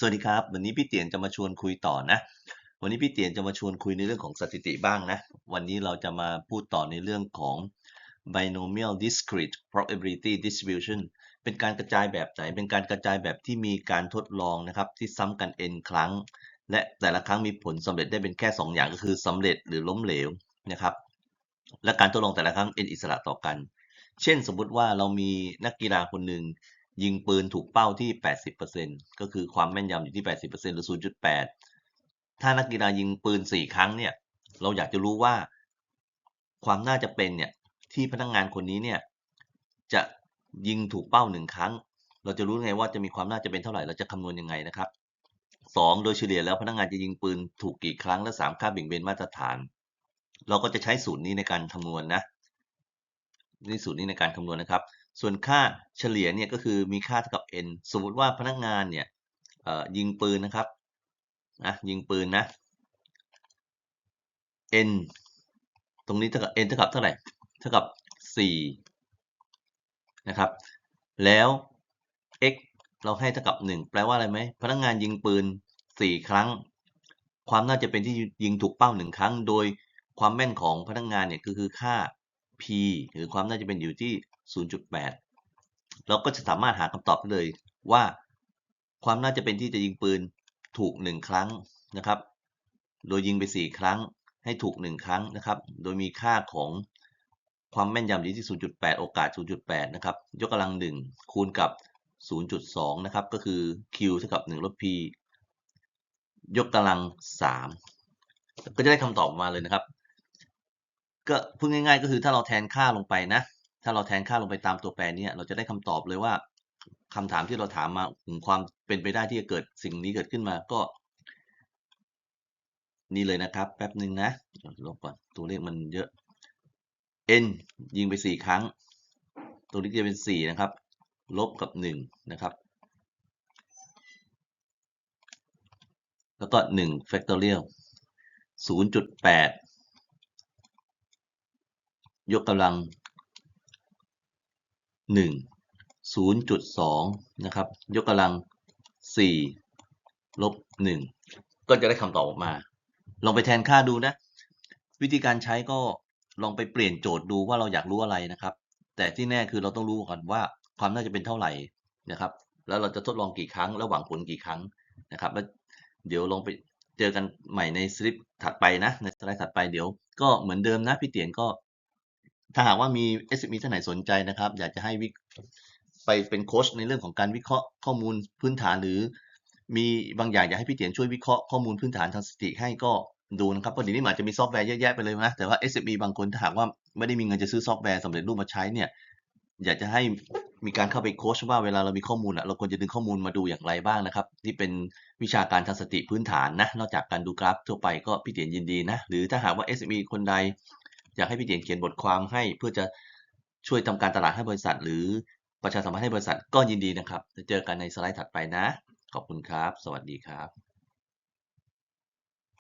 สวัสดีครับ วันนี้พี่เตียนจะมาชวนคุยต่อนะ วันนี้พี่เตียนจะมาชวนคุยในเรื่องของสถิติบ้างนะ วันนี้เราจะมาพูดต่อในเรื่องของ binomial discrete probability distribution เป็นการกระจายแบบไหนเป็นการกระจายแบบที่มีการทดลองนะครับที่ซ้ำกัน n ครั้ง และแต่ละครั้งมีผลสำเร็จได้เป็นแค่ 2 อย่างก็คือสำเร็จหรือล้มเหลวนะครับ และการทดลองแต่ละครั้ง n อิสระต่อกัน เช่นสมมุติว่าเรามีนักกีฬาคนหนึ่ง ยิงปืนถูกเป้าที่ 80%ก็คือความแม่นยำอยู่ที่ 80%หรือ 0.8 ถ้านักกีฬายิงปืน 4 ครั้งเนี่ย เราอยากจะรู้ว่า ความน่าจะเป็นเนี่ยที่พนักงงานคนนี้เนี่ยจะยิงถูกเป้าหนึ่งครั้ง เราจะรู้ไงว่าจะมีความน่าจะเป็นเท่าไหร่ เราจะคำนวณยังไงนะครับ 2 โดยเฉลี่ยแล้วพนักงงานจะยิงปืนถูกกี่ครั้งและ 3 ค่าเบี่ยงเบนมาตรฐาน เราก็จะใช้สูตรนี้ในการคำนวณนนะนี่สูตรนี้ในการคำนวณนะครับ ส่วนค่าเฉลี่ยเนี่ยก็คือมีค่าเท่ากับ n สมมุติว่าพนักงานเนี่ยยิงปืนนะครับนะยิงปืนนะ n ตรงนี้เท่ากับ n เท่ากับเท่าไหร่เท่ากับ 4 นะครับ แล้ว x เราให้เท่ากับ 1 แปลว่าอะไรไหมพนักงานยิงปืน 4 ครั้ง ความน่าจะเป็นที่ยิงถูกเป้า 1 ครั้ง โดยความแม่นของพนักงานเนี่ยก็คือค่า p หรือความน่าจะเป็นอยู่ที่ 0.8 เราก็จะสามารถหาคำตอบได้เลยว่าความน่าจะเป็นที่จะยิงปืนถูก 1 ครั้งนะครับ โดยยิงไป 4 ครั้งให้ถูก 1 ครั้งนะครับ โดยมีค่าของความแม่นยำอยู่ที่ 0.8 โอกาส 0.8 นะครับ ยกกำลัง 1 คูณกับ 0.2 นะครับ ก็คือ q เท่ากับ 1 ลบ p ยกกำลัง 3 ก็จะได้คำตอบมาเลยนะครับ ก็พูดง่ายๆ ก็คือถ้าเราแทนค่าลงไปนะ ถ้าเราแทนค่าลงไปตามตัวแปรนี้เราจะได้คำตอบเลยว่าคำถามที่เราถามมาถึงความเป็นไปได้ที่จะเกิดสิ่งนี้เกิดขึ้นมาก็ นี่เลยนะครับ แป๊บหนึ่งนะลบก่อนตัวเลขมันเยอะ n ยิงไปสี่ครั้ง ตัวนี้จะเป็นสี่นะครับ ลบกับหนึ่งนะครับ แล้วก็หนึ่ง factorial ศูนย์จุดแปดยกกำลัง 1 0.2 นะครับ ยกกำลัง 4 ลบ 1 ก็จะได้คำตอบออกมา ลองไปแทนค่าดูนะ วิธีการใช้ก็ลองไปเปลี่ยนโจทย์ดูว่าเราอยากรู้อะไรนะครับ แต่ที่แน่คือเราต้องรู้ก่อนว่าความน่าจะเป็นเท่าไหร่นะครับ แล้วเราจะทดลองกี่ครั้ง แล้วหวังผลกี่ครั้งนะครับ แล้วเดี๋ยวลองไปเจอกันใหม่ในสลิปถัดไปนะ ในสไลด์ถัดไปเดี๋ยวก็เหมือนเดิมนะพี่เตียนก็ ถ้าหากว่ามี SME ท่านไหนสนใจนะครับ อยากจะให้วิไปเป็นโค้ชในเรื่องของการวิเคราะห์ข้อมูลพื้นฐานหรือ มีบางอย่างอยากให้พี่เตียนช่วยวิเคราะห์ข้อมูลพื้นฐานทางสติให้ก็ดูนะครับเพราะเดี๋ยวนี้อาจจะมีซอฟต์แวร์เยอะแยะไปเลยนะแต่ว่า SME บางคนถ้าหากว่าไม่ได้มีเงินจะซื้อซอฟต์แวร์สำเร็จรูปมาใช้เนี่ยอยากจะให้มีการเข้าไปโค้ชว่าเวลาเรามีข้อมูลอะเราควรจะดึงข้อมูลมาดูอย่างไรบ้างนะครับที่เป็นวิชาการทางสติพื้นฐานนะนอกจากการดูกราฟทั่วไปก็พี่เตียนยินดีนะหรือถ้าหากว่า SME คนใด อยากให้พี่เดียนเขียนบทความให้เพื่อจะช่วยทำการตลาดให้บริษัท หรือประชาสัมพันธ์ให้บริษัทก็ยินดีนะครับจะเจอกันในสไลด์ถัดไปนะ ขอบคุณครับ สวัสดีครับ